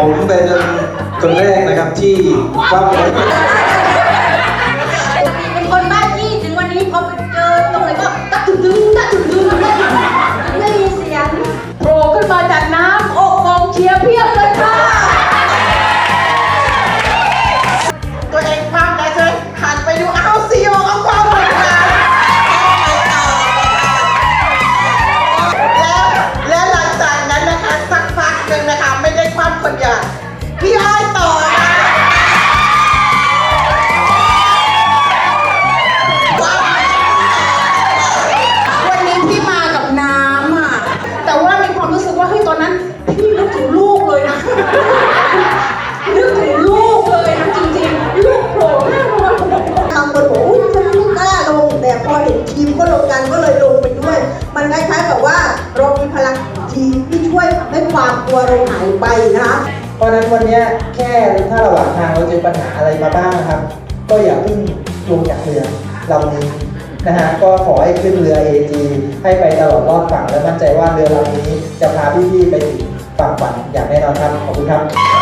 ผมเป็นคนแรกนะครับที่ว่า ดีที่ช่วยทำให้ความกลัวเราหายไปนะคะเพราะนั้นวันนี้แค่ถ้าระหว่างทางเราเจอปัญหาอะไรมาบ้างครับ ก็อย่าเพิ่งลงจากเรือลำนี้นะฮะก็ขอให้ขึ้นเรือ AG ให้ไปตลอดรอดฝั่งและมั่นใจว่าเรือลำนี้จะพาพี่ๆไปถึงฝั่งฝันอย่างแน่นอนครับขอบคุณครับ